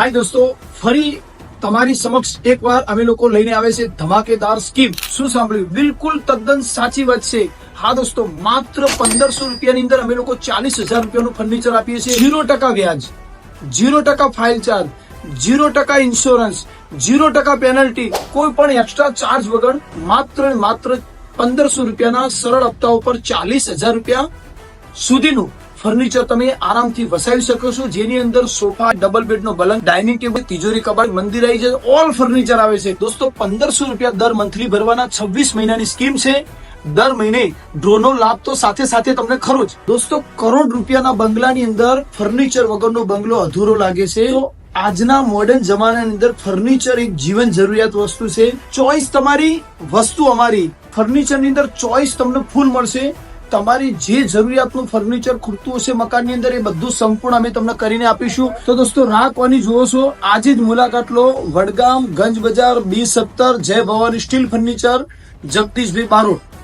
હાય દોસ્તો, ફરી તમારી સમક્ષ એકવાર અમે લોકો લઈને આવે છે ધમાકેદાર સ્કીમ શું સાંભળ્યું? બિલકુલ તદ્દન સાચી વાત છે. હા દોસ્તો, માત્ર પંદરસો રૂપિયાની અંદર અમે લોકો ચાલીસ હજાર રૂપિયાનું ફર્નિચર આપીએ છીએ. ઝીરો ટકા વ્યાજ, ઝીરો ટકા ફાઇલ ચાર્જ ઝીરો ટકા ઇન્સ્યોરન્સ ઝીરો ટકા પેનલ્ટી કોઈ પણ એક્સ્ટ્રા ચાર્જ વગર માત્ર માત્ર પંદરસો રૂપિયાના સરળ હપ્તા ઉપર ચાલીસ હજાર રૂપિયા સુધીનું ફર્નિચર તમે આરામથી વસાવી શકો છો. જેની અંદર સોફા, ડબલ બેડ નો પલંગ ડાઇનિંગ ટેબલ, તિજોરી કબાટ, મંદિર આવી જાય, ઓલ ફર્નિચર આવે છે. દોસ્તો, પંદરસો રૂપિયા દર મંથલી ભરવાના છવ્વીસ મહિનાની સ્કીમ છે. દર મહિને ડ્રોનો લાભ તો સાથે સાથે તમને ખરો જ. દોસ્તો, કરોડ રૂપિયાના બંગલાની અંદર ફર્નિચર વગરનો બંગલો અધૂરો લાગે છે. આજના મોડર્ન જમાનાની અંદર ફર્નિચર એક જીવન જરૂરિયાત વસ્તુ છે. ચોઈસ તમારી વસ્તુ અમારી. ફર્નિચરની અંદર ચોઈસ તમને ફૂલ મળશે. તમારી જે જરૂરિયાતનું ફર્નિચર ખૂટતું હશે મકાનની અંદર, એ બધું સંપૂર્ણ અમે તમને કરીને આપીશું. તો દોસ્તો, રાહ કોની જુઓ છો? આજે જ મુલાકાત લો. વડગામ, ગંજ બજાર, બી સત્તર, જય ભવાની સ્ટીલ ફર્નિચર જગદીશભાઈ બારોટ.